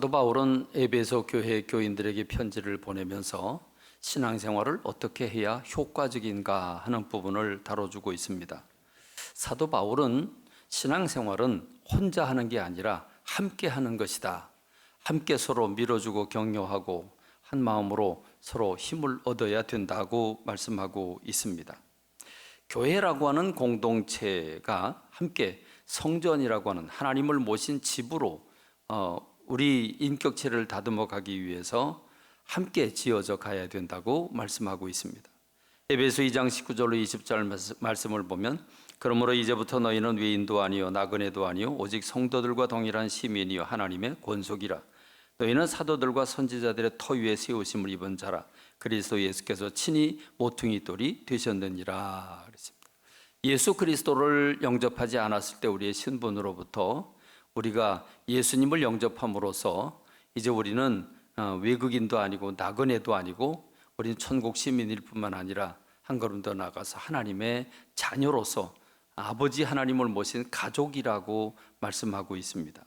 사도 바울은 에베소 교회 교인들에게 편지를 보내면서 신앙생활을 어떻게 해야 효과적인가 하는 부분을 다뤄주고 있습니다. 사도 바울은 신앙생활은 혼자 하는 게 아니라 함께 하는 것이다. 함께 서로 밀어주고 격려하고 한 마음으로 서로 힘을 얻어야 된다고 말씀하고 있습니다. 교회라고 하는 공동체가 함께 성전이라고 하는 하나님을 모신 집으로 어, 우리 인격체를 다듬어 가기 위해서 함께 지어져 가야 된다고 말씀하고 있습니다. 에베소 2장 19절로 20절 말씀을 보면 그러므로 이제부터 너희는 외인도 아니요 나그네도 아니요 오직 성도들과 동일한 시민이요 하나님의 권속이라 너희는 사도들과 선지자들의 터 위에 세우심을 입은 자라 그리스도 예수께서 친히 모퉁이 돌이 되셨느니라 그랬습니다. 예수 그리스도를 영접하지 않았을 때 우리의 신분으로부터 우리가 예수님을 영접함으로써 이제 우리는 어, 외국인도 아니고 나그네도 아니고 우리는 천국 시민일 뿐만 아니라 한 걸음 더 나가서 하나님의 자녀로서 아버지 하나님을 모신 가족이라고 말씀하고 있습니다.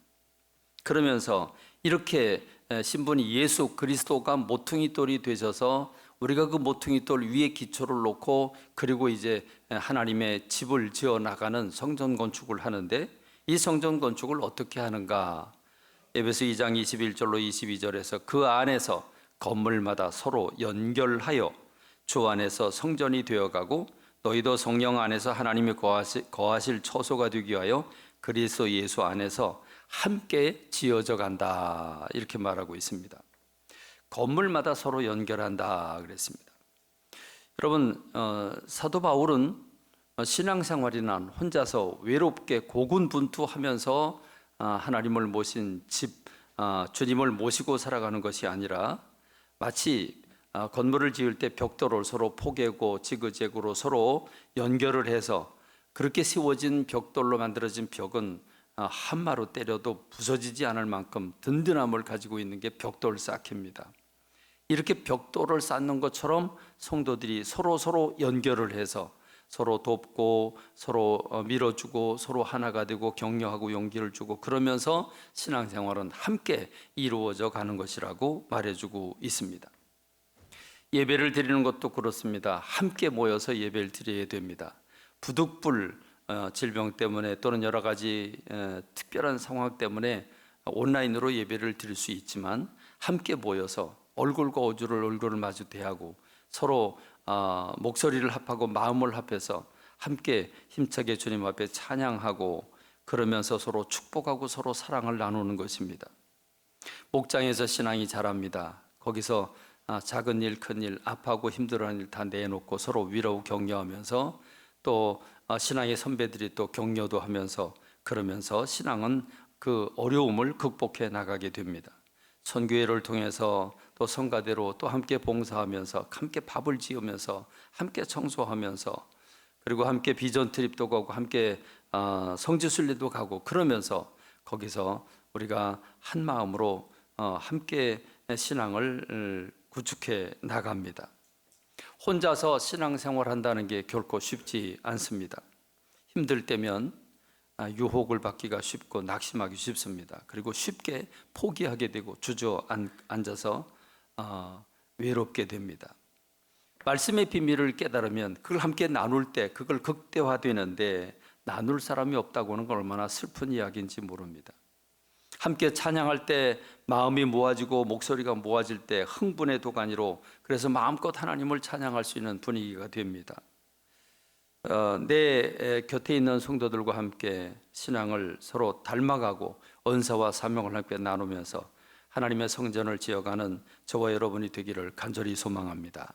그러면서 이렇게 신분이 예수 그리스도가 모퉁이 돌이 되셔서 우리가 그 모퉁이 돌 위에 기초를 놓고 그리고 이제 하나님의 집을 지어 나가는 성전 건축을 하는데 이 성전 건축을 어떻게 하는가? 에베소 2장 21절로 22절에서 그 안에서 건물마다 서로 연결하여 주 안에서 성전이 되어가고 너희도 성령 안에서 하나님이 거하실, 처소가 되기 위하여 그리스도 예수 안에서 함께 지어져 간다 이렇게 말하고 있습니다. 건물마다 서로 연결한다 그랬습니다. 여러분 어, 사도 바울은 신앙생활이나 혼자서 외롭게 고군분투하면서 어, 하나님을 모신 집 어, 주님을 모시고 살아가는 것이 아니라 마치 어, 건물을 지을 때 벽돌을 서로 포개고 지그재그로 서로 연결을 해서 그렇게 세워진 벽돌로 만들어진 벽은 어, 한 마로 때려도 부서지지 않을 만큼 든든함을 가지고 있는 게 벽돌 쌓기입니다. 이렇게 벽돌을 쌓는 것처럼 성도들이 서로 서로 연결을 해서 서로 돕고 서로 어, 밀어주고 서로 하나가 되고 격려하고 용기를 주고 그러면서 신앙생활은 함께 이루어져 가는 것이라고 말해주고 있습니다. 예배를 드리는 것도 그렇습니다. 함께 모여서 예배를 드려야 됩니다. 부득불 어, 질병 때문에 또는 여러 가지 특별한 상황 때문에 온라인으로 예배를 드릴 수 있지만 함께 모여서 얼굴과 어주를 얼굴을 마주 대하고 서로 어, 목소리를 합하고 마음을 합해서 함께 힘차게 주님 앞에 찬양하고 그러면서 서로 축복하고 서로 사랑을 나누는 것입니다. 목장에서 신앙이 자랍니다. 거기서 아, 작은 일, 큰 일, 아파하고 힘들어하는 일 다 내놓고 서로 위로하고 격려하면서 또 아, 신앙의 선배들이 또 격려도 하면서 그러면서 신앙은 그 어려움을 극복해 나가게 됩니다. 선교회를 통해서 또 성가대로 또 함께 봉사하면서 함께 밥을 지으면서 함께 청소하면서 그리고 함께 비전 트립도 가고 함께 어, 성지 순례도 가고 그러면서 거기서 우리가 한 마음으로 어, 함께 신앙을 구축해 나갑니다. 혼자서 신앙생활 한다는 게 결코 쉽지 않습니다. 힘들 때면 아, 유혹을 받기가 쉽고 낙심하기 쉽습니다. 그리고 쉽게 포기하게 되고 주저앉아서 어, 외롭게 됩니다. 말씀의 비밀을 깨달으면 그걸 함께 나눌 때 그걸 극대화되는데 나눌 사람이 없다고는 건 얼마나 슬픈 이야기인지 모릅니다. 함께 찬양할 때 마음이 모아지고 목소리가 모아질 때 흥분의 도가니로 그래서 마음껏 하나님을 찬양할 수 있는 분위기가 됩니다. 어, 내 곁에 있는 성도들과 함께 신앙을 서로 닮아가고 은사와 사명을 함께 나누면서 하나님의 성전을 지어가는 저와 여러분이 되기를 간절히 소망합니다.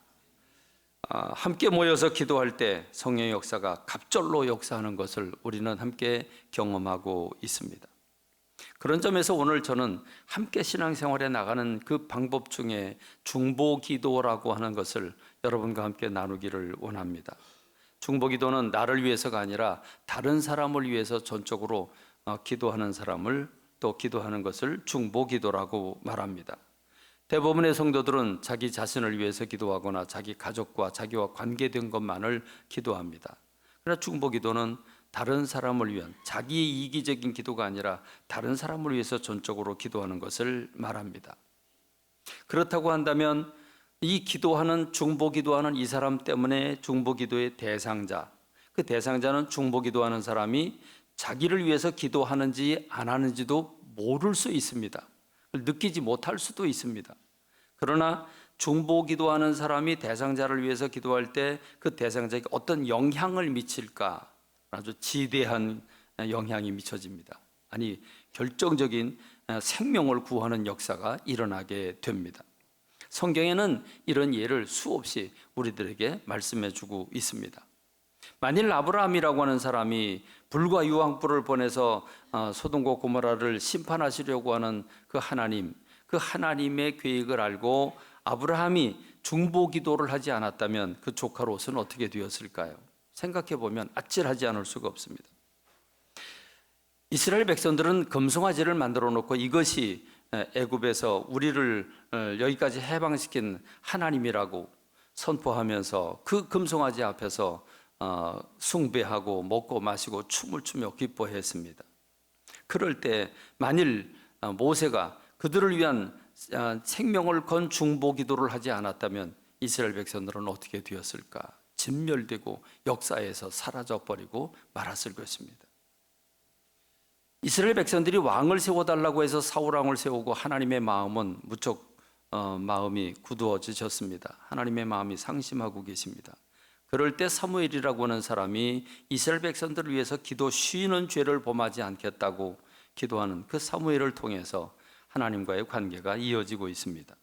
아, 함께 모여서 기도할 때 성령의 역사가 갑절로 역사하는 것을 우리는 함께 경험하고 있습니다. 그런 점에서 오늘 저는 함께 신앙생활에 나가는 그 방법 중에 중보 기도라고 하는 것을 여러분과 함께 나누기를 원합니다. 중보기도는 나를 위해서가 아니라 다른 사람을 위해서 전적으로 어, 기도하는 사람을 또 기도하는 것을 중보기도라고 말합니다. 대부분의 성도들은 자기 자신을 위해서 기도하거나 자기 가족과 자기와 관계된 것만을 기도합니다. 그러나 중보기도는 다른 사람을 위한 자기의 이기적인 기도가 아니라 다른 사람을 위해서 전적으로 기도하는 것을 말합니다. 그렇다고 한다면 이 기도하는 중보 기도하는 이 사람 때문에 중보 기도의 대상자 그 대상자는 중보 기도하는 사람이 자기를 위해서 기도하는지 안 하는지도 모를 수 있습니다. 느끼지 못할 수도 있습니다. 그러나 중보 기도하는 사람이 대상자를 위해서 기도할 때 그 대상자에게 어떤 영향을 미칠까 아주 지대한 영향이 미쳐집니다. 아니 결정적인 생명을 구하는 역사가 일어나게 됩니다. 성경에는 이런 예를 수없이 우리들에게 말씀해 주고 있습니다. 만일 아브라함이라고 하는 사람이 불과 유황불을 보내서 어, 소돔과 고모라를 심판하시려고 하는 그 하나님, 그 하나님의 계획을 알고 아브라함이 중보 기도를 하지 않았다면 그 조카 롯은 어떻게 되었을까요? 생각해 보면 아찔하지 않을 수가 없습니다. 이스라엘 백성들은 금송아지를 만들어 놓고 이것이 애굽에서 우리를 어, 여기까지 해방시킨 하나님이라고 선포하면서 그 금송아지 앞에서 어, 숭배하고 먹고 마시고 춤을 추며 기뻐했습니다. 그럴 때 만일 어, 모세가 그들을 위한 생명을 건 중보 기도를 하지 않았다면 이스라엘 백성들은 어떻게 되었을까? 진멸되고 역사에서 사라져 버리고 말았을 것입니다. 이스라엘 백성들이 왕을 세워달라고 해서 사울 왕을 세우고 하나님의 마음은 무척 어, 마음이 굳어지셨습니다. 하나님의 마음이 상심하고 계십니다. 그럴 때 사무엘이라고 하는 사람이 이스라엘 백성들을 위해서 기도 쉬는 죄를 범하지 않겠다고 기도하는 그 사무엘을 통해서 하나님과의 관계가 이어지고 있습니다.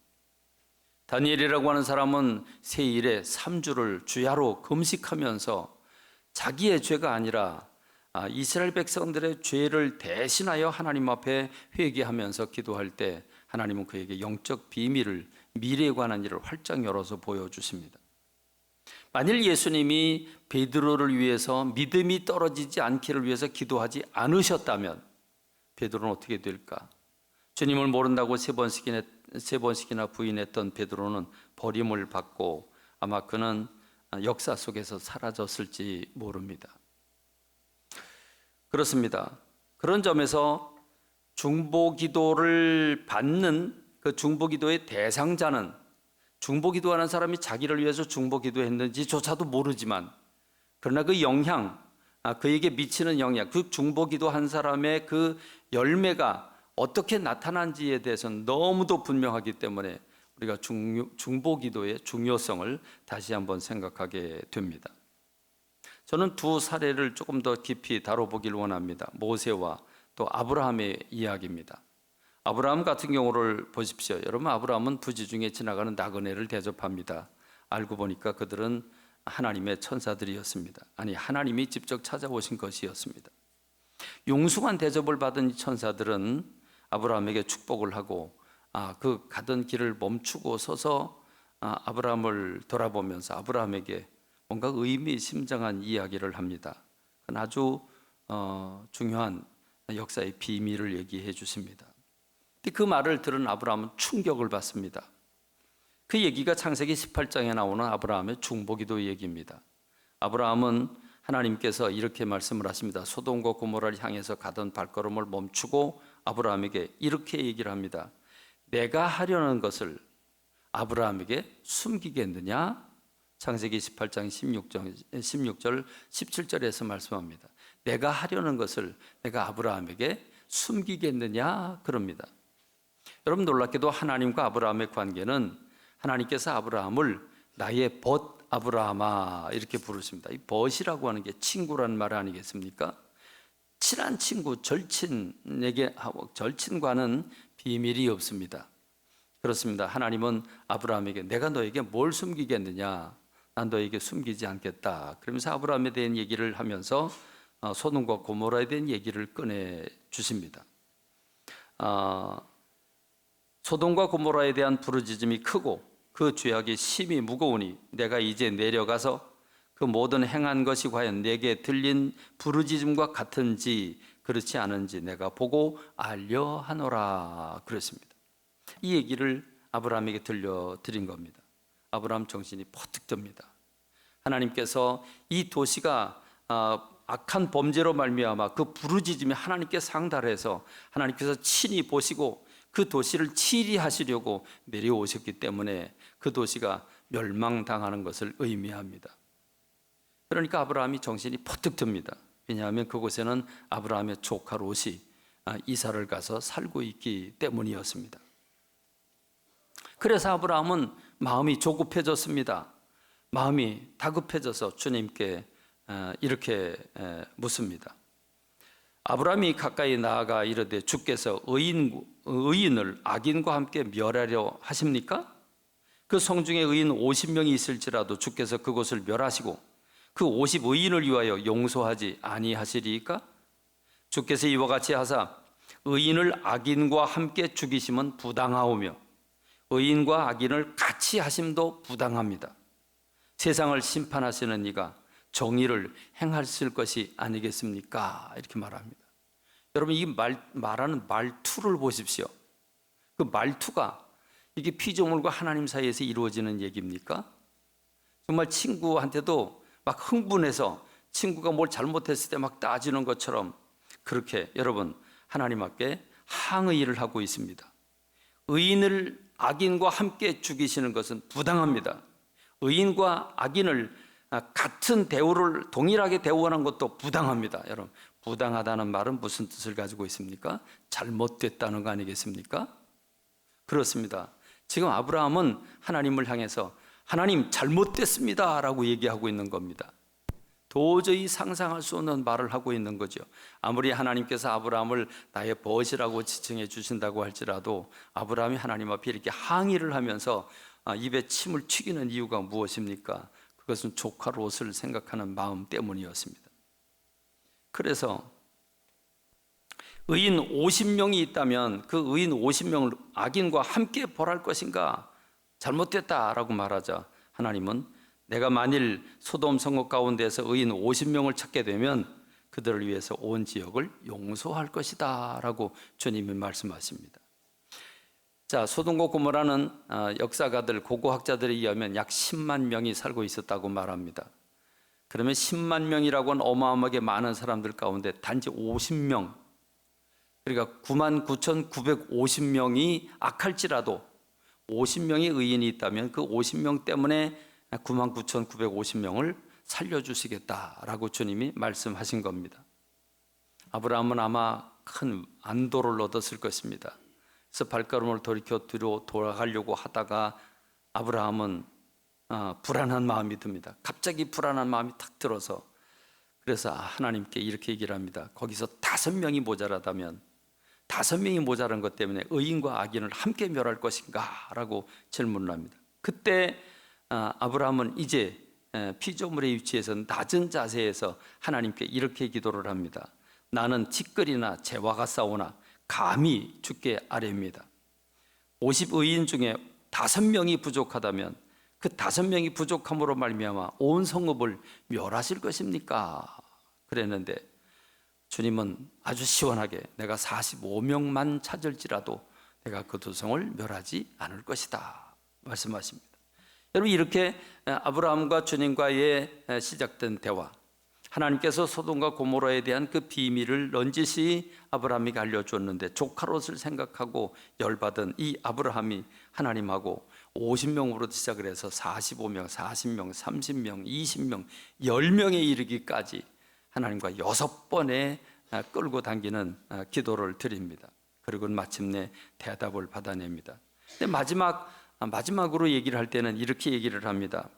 다니엘이라고 하는 사람은 세일에 3주를 주야로 금식하면서 자기의 죄가 아니라 아, 이스라엘 백성들의 죄를 대신하여 하나님 앞에 회개하면서 기도할 때 하나님은 그에게 영적 비밀을 미래에 관한 일을 활짝 열어서 보여주십니다. 만일 예수님이 베드로를 위해서 믿음이 떨어지지 않기를 위해서 기도하지 않으셨다면 베드로는 어떻게 될까? 주님을 모른다고 세 번씩이나, 세 번씩이나 부인했던 베드로는 버림을 받고 아마 그는 역사 속에서 사라졌을지 모릅니다. 그렇습니다. 그런 점에서 중보 기도를 받는 그 중보 기도의 대상자는 중보 기도하는 사람이 자기를 위해서 중보 기도했는지조차도 모르지만 그러나 그 영향, 아, 그에게 미치는 영향, 그 중보 기도한 사람의 그 열매가 어떻게 나타난지에 대해서는 너무도 분명하기 때문에 우리가 중, 중보 기도의 중요성을 다시 한번 생각하게 됩니다. 저는 두 사례를 조금 더 깊이 다뤄보길 원합니다. 모세와 또 아브라함의 이야기입니다. 아브라함 같은 경우를 보십시오. 여러분 아브라함은 부지 중에 지나가는 나그네를 대접합니다. 알고 보니까 그들은 하나님의 천사들이었습니다. 아니 하나님이 직접 찾아오신 것이었습니다. 용숭한 대접을 받은 천사들은 아브라함에게 축복을 하고 아, 그 가던 길을 멈추고 서서 아, 아브라함을 돌아보면서 아브라함에게 뭔가 의미심장한 이야기를 합니다. 아주 어, 중요한 역사의 비밀을 얘기해 주십니다. 그 말을 들은 아브라함은 충격을 받습니다. 그 얘기가 창세기 18장에 나오는 아브라함의 중보기도 얘기입니다. 아브라함은 하나님께서 이렇게 말씀을 하십니다. 소돔과 고모라를 향해서 가던 발걸음을 멈추고 아브라함에게 이렇게 얘기를 합니다. 내가 하려는 것을 아브라함에게 숨기겠느냐? 창세기 18장 16절, 16절 17절에서 말씀합니다. 내가 하려는 것을 내가 아브라함에게 숨기겠느냐 그럽니다. 여러분 놀랍게도 하나님과 아브라함의 관계는 하나님께서 아브라함을 나의 벗 아브라함아 이렇게 부르십니다. 이 벗이라고 하는 게 친구라는 말 아니겠습니까? 친한 친구 절친에게 절친과는 비밀이 없습니다. 그렇습니다. 하나님은 아브라함에게 내가 너에게 뭘 숨기겠느냐? 난 너에게 숨기지 않겠다. 그러면서 아브라함에 대한 얘기를 하면서 어, 소돔과 고모라에 대한 얘기를 꺼내 주십니다. 어, 소돔과 고모라에 대한 부르짖음이 크고 그 죄악이 심히 무거우니 내가 이제 내려가서 그 모든 행한 것이 과연 내게 들린 부르짖음과 같은지 그렇지 않은지 내가 보고 알려 하노라 그랬습니다. 이 얘기를 아브라함에게 들려 드린 겁니다. 아브라함 정신이 퍼뜩 듭니다. 하나님께서 이 도시가 아, 악한 범죄로 말미암아 그 부르짖음이 하나님께 상달해서 하나님께서 친히 보시고 그 도시를 치리하시려고 내려오셨기 때문에 그 도시가 멸망당하는 것을 의미합니다. 그러니까 아브라함이 정신이 퍼뜩 듭니다. 왜냐하면 그곳에는 아브라함의 조카 롯이 아, 이사를 가서 살고 있기 때문이었습니다. 그래서 아브라함은 마음이 조급해졌습니다. 마음이 다급해져서 주님께 어, 이렇게 에, 묻습니다. 아브라함이 가까이 나아가 이르되 주께서 의인, 의인을 악인과 함께 멸하려 하십니까? 그 성중에 의인 50명이 있을지라도 주께서 그곳을 멸하시고 그 50의인을 위하여 용서하지 아니하시리이까? 주께서 이와 같이 하사 의인을 악인과 함께 죽이심은 부당하오며 의인과 악인을 같이 하심도 부당합니다. 세상을 심판하시는 이가 정의를 행하실 것이 아니겠습니까? 이렇게 말합니다. 여러분 이 말, 말하는 말투를 보십시오. 그 말투가 이게 피조물과 하나님 사이에서 이루어지는 얘기입니까? 정말 친구한테도 막 흥분해서 친구가 뭘 잘못했을 때 막 따지는 것처럼 그렇게 여러분 하나님 앞에 항의를 하고 있습니다. 의인을 악인과 함께 죽이시는 것은 부당합니다. 의인과 악인을 아, 같은 대우를 동일하게 대우하는 것도 부당합니다. 여러분, 부당하다는 말은 무슨 뜻을 가지고 있습니까? 잘못됐다는 거 아니겠습니까? 그렇습니다. 지금 아브라함은 하나님을 향해서 하나님 잘못됐습니다라고 얘기하고 있는 겁니다. 도저히 상상할 수 없는 말을 하고 있는 거죠. 아무리 하나님께서 아브라함을 나의 벗이라고 지칭해 주신다고 할지라도 아브라함이 하나님 앞에 이렇게 항의를 하면서 아, 입에 침을 튀기는 이유가 무엇입니까? 그것은 조카 롯을 생각하는 마음 때문이었습니다. 그래서 의인 50명이 있다면 그 의인 50명을 악인과 함께 벌할 것인가? 잘못됐다라고 말하자 하나님은 내가 만일 소돔 성읍 가운데서 의인 50명을 찾게 되면 그들을 위해서 온 지역을 용서할 것이다 라고 주님이 말씀하십니다. 자, 소돔과 고모라는 어, 역사가들, 고고학자들에 의하면 약 10만 명이 살고 있었다고 말합니다. 그러면 10만 명이라고 는 어마어마하게 많은 사람들 가운데 단지 50명, 그러니까 9만 9,950명이 악할지라도 50명의 의인이 있다면 그 50명 때문에 9만 9,950명을 살려주시겠다라고 주님이 말씀하신 겁니다. 아브라함은 아마 큰 안도를 얻었을 것입니다. 그래서 발걸음을 돌이켜 뒤로 돌아가려고 하다가 아브라함은 어, 불안한 마음이 듭니다. 갑자기 불안한 마음이 탁 들어서 그래서 하나님께 이렇게 얘기를 합니다. 거기서 다섯 명이 모자라다면 다섯 명이 모자란 것 때문에 의인과 악인을 함께 멸할 것인가라고 질문을 합니다. 그때 어, 아브라함은 이제 피조물의 위치에서 낮은 자세에서 하나님께 이렇게 기도를 합니다. 나는 티끌이나 재화가 싸우나 감히 죽게 아뢰입니다. 50의인 중에 다섯 명이 부족하다면 그 다섯 명이 부족함으로 말미암아 온 성읍을 멸하실 것입니까? 그랬는데 주님은 아주 시원하게 내가 45명만 찾을지라도 내가 그 도성을 멸하지 않을 것이다 말씀하십니다. 여러분 이렇게 아브라함과 주님과의 시작된 대화 하나님께서 소돔과 고모라에 대한 그 비밀을 넌지시 아브라함이 알려줬는데 조카롯을 생각하고 열받은 이 아브라함이 하나님하고 50명으로 시작을 해서 45명, 40명, 30명, 20명, 10명에 이르기까지 하나님과 여섯 번의 끌고 당기는 기도를 드립니다. 그리고 마침내 대답을 받아냅니다. 근데 마지막 마지막으로 얘기를 할 때는 이렇게 얘기를 합니다.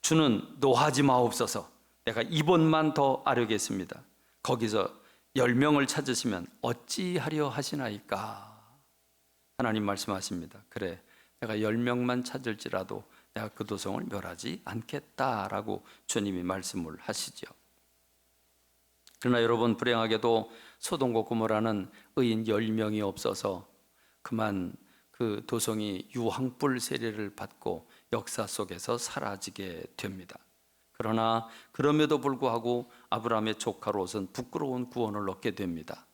주는 노하지 마옵소서. 내가 이번만 더 아뢰겠습니다. 거기서 열 명을 찾으시면 어찌하려 하시나이까? 하나님 말씀하십니다. 그래, 내가 열 명만 찾을지라도 내가 그 도성을 멸하지 않겠다라고 주님이 말씀을 하시죠. 그러나 여러분 불행하게도 소돔과 고모라는 의인 열 명이 없어서 그만 그 도성이 유황불 세례를 받고 역사 속에서 사라지게 됩니다. 그러나 그럼에도 불구하고 아브라함의 조카 롯은 부끄러운 구원을 얻게 됩니다.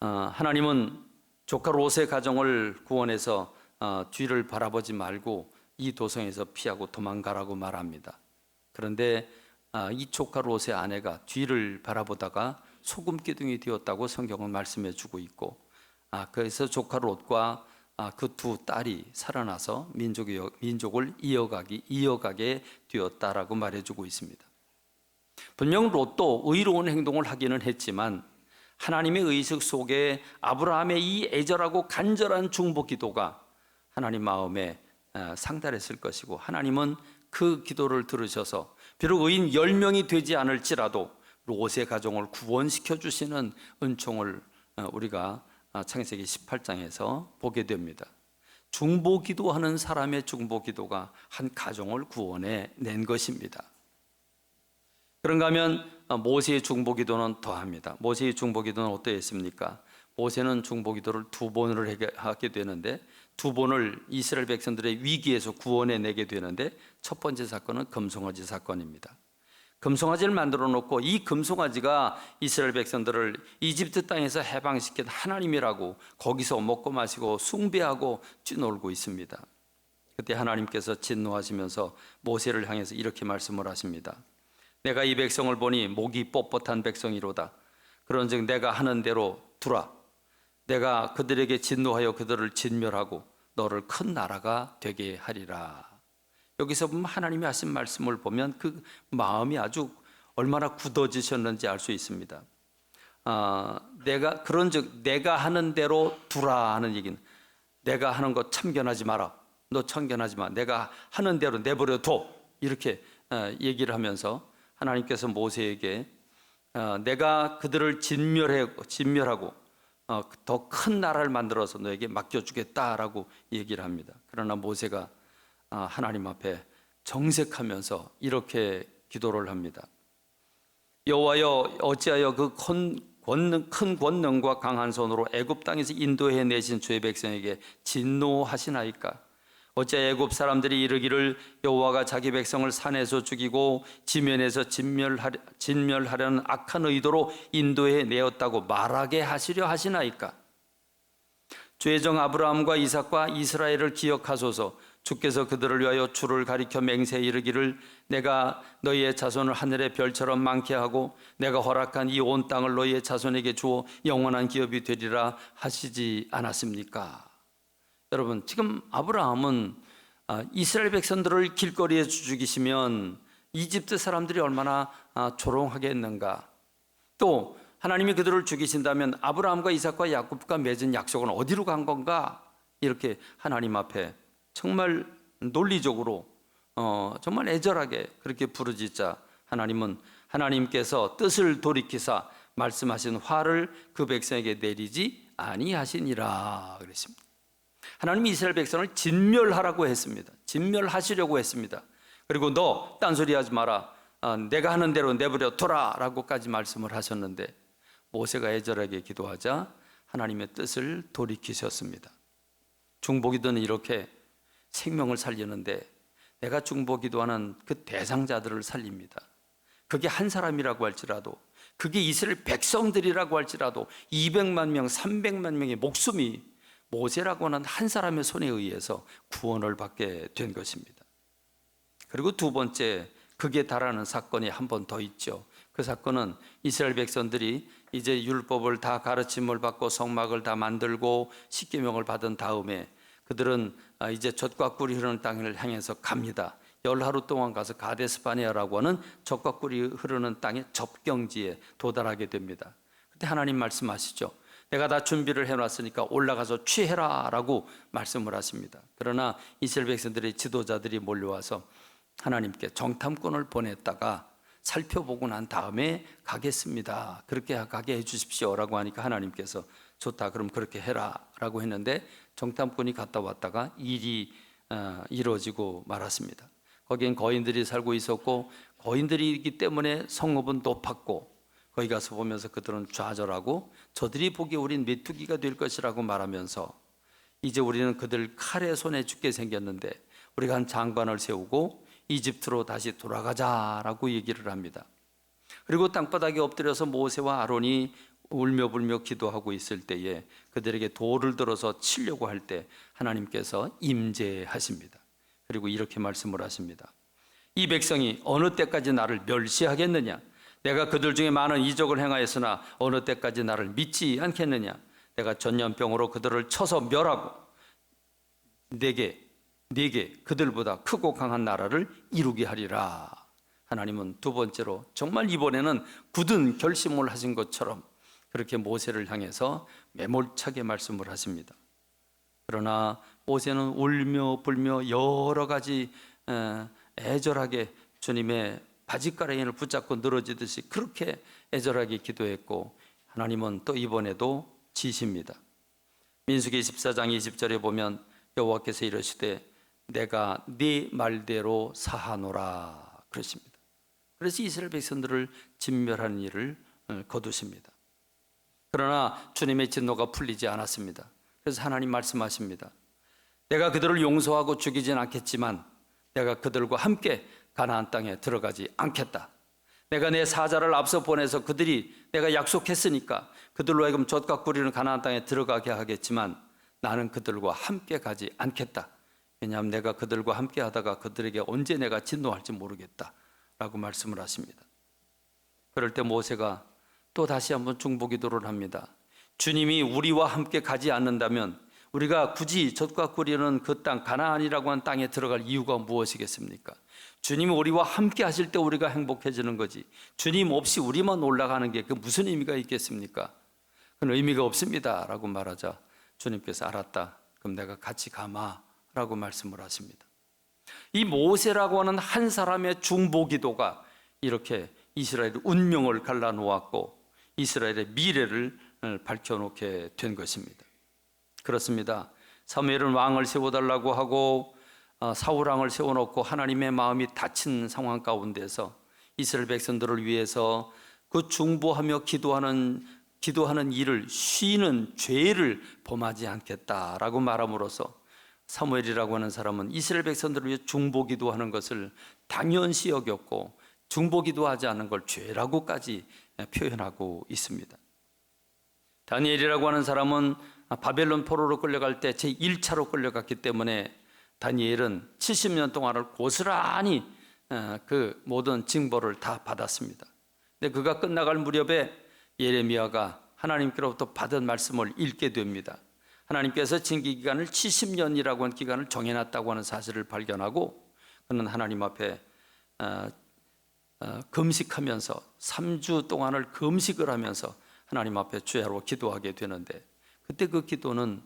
어, 하나님은 조카 롯의 가정을 구원해서 어, 뒤를 바라보지 말고 이 도성에서 피하고 도망가라고 말합니다. 그런데 아, 이 조카 롯의 아내가 뒤를 바라보다가 소금 기둥이 되었다고 성경은 말씀해 주고 있고 아, 그래서 조카 롯과 아, 그 두 딸이 살아나서 민족이, 민족을 이어가기, 이어가게 되었다라고 말해주고 있습니다. 분명 롯도 의로운 행동을 하기는 했지만 하나님의 의식 속에 아브라함의 이 애절하고 간절한 중보 기도가 하나님 마음에 아, 상달했을 것이고 하나님은 그 기도를 들으셔서 비록 의인 10명이 되지 않을지라도 롯의 가정을 구원시켜 주시는 은총을 어, 우리가 아, 창세기 18장에서 보게 됩니다. 중보 기도하는 사람의 중보 기도가 한 가정을 구원해 낸 것입니다. 그런가 하면 어, 모세의 중보 기도는 더합니다. 모세의 중보 기도는 어떠했습니까? 모세는 중보 기도를 두 번을 하게 되는데 두 번을 이스라엘 백성들의 위기에서 구원해 내게 되는데 첫 번째 사건은 금송아지 사건입니다. 금송아지를 만들어 놓고 이 금송아지가 이스라엘 백성들을 이집트 땅에서 해방시킨 하나님이라고 거기서 먹고 마시고 숭배하고 뛰놀고 있습니다. 그때 하나님께서 진노하시면서 모세를 향해서 이렇게 말씀을 하십니다. 내가 이 백성을 보니 목이 뻣뻣한 백성이로다. 그런즉 내가 하는 대로 두라. 내가 그들에게 진노하여 그들을 진멸하고 너를 큰 나라가 되게 하리라. 여기서 보면 하나님이 하신 말씀을 보면 그 마음이 아주 얼마나 굳어지셨는지 알 수 있습니다. 아, 내가 그런즉 내가 하는 대로 두라 하는 얘기는 내가 하는 거 참견하지 마라. 너 참견하지 마. 내가 하는 대로 내버려 둬. 이렇게 어, 얘기를 하면서 하나님께서 모세에게 어, 내가 그들을 진멸해 진멸하고 어, 더큰 나라를 만들어서 너에게 맡겨주겠다라고 얘기를 합니다. 그러나 모세가 아, 하나님 앞에 정색하면서 이렇게 기도를 합니다. 여호와여 어찌하여 그큰 권능, 큰 권능과 강한 손으로 애굽 땅에서 인도해 내신 주의 백성에게 진노하시나이까? 어찌 애굽 사람들이 이르기를 여호와가 자기 백성을 산에서 죽이고 지면에서 진멸하려, 진멸하려는 악한 의도로 인도해 내었다고 말하게 하시려 하시나이까? 주의 정 아브라함과 이삭과 이스라엘을 기억하소서 주께서 그들을 위하여 주를 가리켜 맹세해 이르기를 내가 너희의 자손을 하늘의 별처럼 많게 하고 내가 허락한 이 온 땅을 너희의 자손에게 주어 영원한 기업이 되리라 하시지 않았습니까? 여러분 지금 아브라함은 아, 이스라엘 백성들을 길거리에 죽이시면 이집트 사람들이 얼마나 아, 조롱하겠는가 또 하나님이 그들을 죽이신다면 아브라함과 이삭과 야곱과 맺은 약속은 어디로 간 건가? 이렇게 하나님 앞에 정말 논리적으로 어, 정말 애절하게 그렇게 부르짖자 하나님은 하나님께서 뜻을 돌이키사 말씀하신 화를 그 백성에게 내리지 아니하시니라 그랬습니다. 하나님이 이스라엘 백성을 진멸하라고 했습니다. 진멸하시려고 했습니다. 그리고 너 딴소리 하지 마라. 아, 내가 하는 대로 내버려 둬라라고까지 말씀을 하셨는데 모세가 애절하게 기도하자 하나님의 뜻을 돌이키셨습니다. 중보기도는 이렇게 생명을 살리는데 내가 중보기도하는 그 대상자들을 살립니다. 그게 한 사람이라고 할지라도 그게 이스라엘 백성들이라고 할지라도 200만 명, 300만 명의 목숨이 모세라고 하는 한 사람의 손에 의해서 구원을 받게 된 것입니다. 그리고 두 번째 극에 달하는 사건이 한 번 더 있죠. 그 사건은 이스라엘 백성들이 이제 율법을 다 가르침을 받고 성막을 다 만들고 십계명을 받은 다음에 그들은 아, 이제 젖과 꿀이 흐르는 땅을 향해서 갑니다. 열 하루 동안 가서 가데스바네아라고 하는 젖과 꿀이 흐르는 땅의 접경지에 도달하게 됩니다. 그때 하나님 말씀하시죠. 내가 다 준비를 해놨으니까 올라가서 취해라 라고 말씀을 하십니다. 그러나 이스라엘 백성들의 지도자들이 몰려와서 하나님께 정탐꾼을 보냈다가 살펴보고 난 다음에 가겠습니다. 그렇게 가게 해주십시오 라고 하니까 하나님께서 좋다. 그럼 그렇게 해라 라고 했는데 정탐꾼이 갔다 왔다가 일이 어, 이루어지고 말았습니다. 거기엔 거인들이 살고 있었고 거인들이기 때문에 성읍은 높았고 거기 가서 보면서 그들은 좌절하고 저들이 보기에 우린 메뚜기가 될 것이라고 말하면서 이제 우리는 그들 칼의 손에 죽게 생겼는데 우리가 한 장관을 세우고 이집트로 다시 돌아가자라고 얘기를 합니다. 그리고 땅바닥에 엎드려서 모세와 아론이 울며 불며 기도하고 있을 때에 그들에게 돌을 들어서 치려고 할 때 하나님께서 임재하십니다. 그리고 이렇게 말씀을 하십니다. 이 백성이 어느 때까지 나를 멸시하겠느냐? 내가 그들 중에 많은 이적을 행하였으나 어느 때까지 나를 믿지 않겠느냐? 내가 전염병으로 그들을 쳐서 멸하고 내게 내게 그들보다 크고 강한 나라를 이루게 하리라. 하나님은 두 번째로 정말 이번에는 굳은 결심을 하신 것처럼 그렇게 모세를 향해서 매몰차게 말씀을 하십니다. 그러나 모세는 울며 불며 여러 가지 에, 애절하게 주님의 바지가랑이를 붙잡고 늘어지듯이 그렇게 애절하게 기도했고 하나님은 또 이번에도 지십니다. 민수기 14장 20절에 보면 여호와께서 이러시되 내가 네 말대로 사하노라 그러십니다. 그래서 이스라엘 백성들을 진멸하는 일을 어, 거두십니다. 그러나 주님의 진노가 풀리지 않았습니다. 그래서 하나님 말씀하십니다. 내가 그들을 용서하고 죽이진 않겠지만 내가 그들과 함께 가나안 땅에 들어가지 않겠다. 내가 내 사자를 앞서 보내서 그들이 내가 약속했으니까 그들로 하여금 젖과 꿀이는 가나안 땅에 들어가게 하겠지만 나는 그들과 함께 가지 않겠다. 왜냐하면 내가 그들과 함께 하다가 그들에게 언제 내가 진노할지 모르겠다. 라고 말씀을 하십니다. 그럴 때 모세가 또 다시 한번 중보 기도를 합니다. 주님이 우리와 함께 가지 않는다면 우리가 굳이 젖과 꿀이는 그 땅 가나안이라고 하는 땅에 들어갈 이유가 무엇이겠습니까? 주님이 우리와 함께 하실 때 우리가 행복해지는 거지. 주님 없이 우리만 올라가는 게 그 무슨 의미가 있겠습니까? 그건 의미가 없습니다라고 말하자 주님께서 알았다. 그럼 내가 같이 가마라고 말씀을 하십니다. 이 모세라고 하는 한 사람의 중보 기도가 이렇게 이스라엘의 운명을 갈라놓았고 이스라엘의 미래를 밝혀놓게 된 것입니다. 그렇습니다. 사무엘은 왕을 세워달라고 하고 어, 사울 왕을 세워놓고 하나님의 마음이 닫힌 상황 가운데서 이스라엘 백성들을 위해서 그 중보하며 기도하는 기도하는 일을 쉬는 죄를 범하지 않겠다라고 말함으로써 사무엘이라고 하는 사람은 이스라엘 백성들을 위해 중보 기도하는 것을 당연시 여겼고 중보 기도하지 않은 걸 죄라고까지 표현하고 있습니다. 다니엘이라고 하는 사람은 바벨론 포로로 끌려갈 때 제 1차로 끌려갔기 때문에 다니엘은 70년 동안을 고스란히 어, 그 모든 징벌을 다 받았습니다. 근데 그가 끝나갈 무렵에 예레미야가 하나님께로부터 받은 말씀을 읽게 됩니다. 하나님께서 징기 기간을 70년이라고 하는 기간을 정해놨다고 하는 사실을 발견하고 그는 하나님 앞에 어, 어, 금식하면서 3주 동안을 금식을 하면서 하나님 앞에 죄로 기도하게 되는데 그때 그 기도는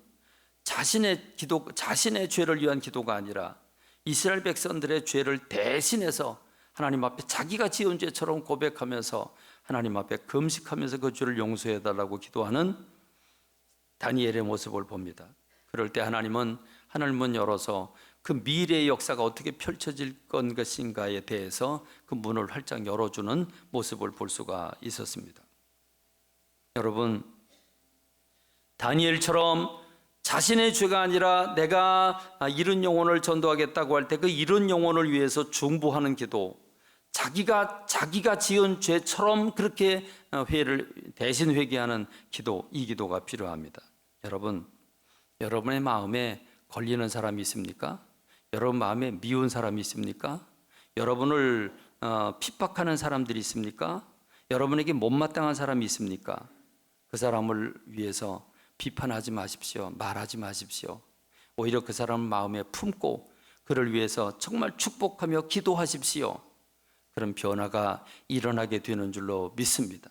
자신의 기도 자신의 죄를 위한 기도가 아니라 이스라엘 백성들의 죄를 대신해서 하나님 앞에 자기가 지은 죄처럼 고백하면서 하나님 앞에 금식하면서 그 죄를 용서해 달라고 기도하는 다니엘의 모습을 봅니다. 그럴 때 하나님은 하늘 문 열어서 그 미래의 역사가 어떻게 펼쳐질 건 것인가에 대해서 그 문을 활짝 열어주는 모습을 볼 수가 있었습니다. 여러분, 다니엘처럼 자신의 죄가 아니라 내가 이런 영혼을 전도하겠다고 할 때 그 이런 영혼을 위해서 중보하는 기도, 자기가 자기가 지은 죄처럼 그렇게 회를 대신 회개하는 기도, 이 기도가 필요합니다. 여러분, 여러분의 마음에 걸리는 사람이 있습니까? 여러분 마음에 미운 사람이 있습니까? 여러분을 어, 핍박하는 사람들이 있습니까? 여러분에게 못마땅한 사람이 있습니까? 그 사람을 위해서 비판하지 마십시오. 말하지 마십시오. 오히려 그 사람 마음에 품고 그를 위해서 정말 축복하며 기도하십시오. 그런 변화가 일어나게 되는 줄로 믿습니다.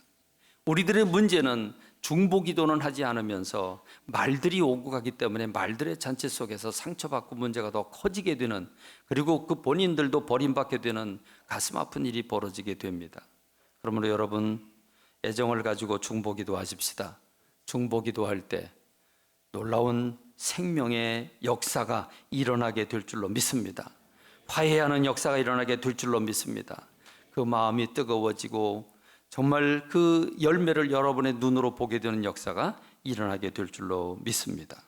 우리들의 문제는 중보 기도는 하지 않으면서 말들이 오고 가기 때문에 말들의 잔치 속에서 상처받고 문제가 더 커지게 되는 그리고 그 본인들도 버림받게 되는 가슴 아픈 일이 벌어지게 됩니다. 그러므로 여러분 애정을 가지고 중보 기도 하십시다. 중보 기도 할 때 놀라운 생명의 역사가 일어나게 될 줄로 믿습니다. 화해하는 역사가 일어나게 될 줄로 믿습니다. 그 마음이 뜨거워지고 정말 그 열매를 여러분의 눈으로 보게 되는 역사가 일어나게 될 줄로 믿습니다.